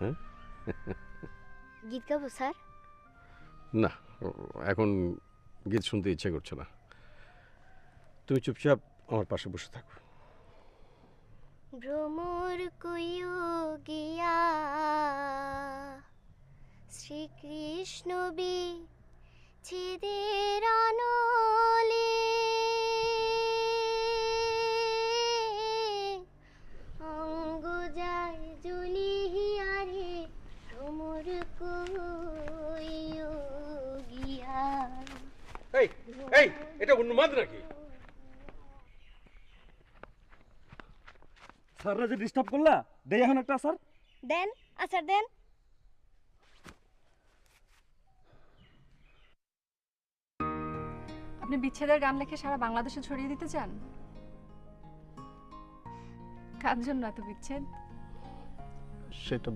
হ্যাঁ গীত গাবো স্যার? না এখন গীত শুনতে ইচ্ছে করছে না। তুমি চুপচাপ আমার পাশে বসে থাকো। ভ্রমর কুয়ো গিয়া শ্রীকৃষ্ণ বি ছিদের এই এই এটা উন্মাদ নাকি? স্যাররা যে ডিস্টার্ব করলা দেই এখন একটা স্যার দেন আচার দেন। আপনি বিচ্ছেদের গান লিখে সারা বাংলাদেশে ছড়িয়ে দিতে চান? কার জন্য এত বিচ্ছেদ? সেটা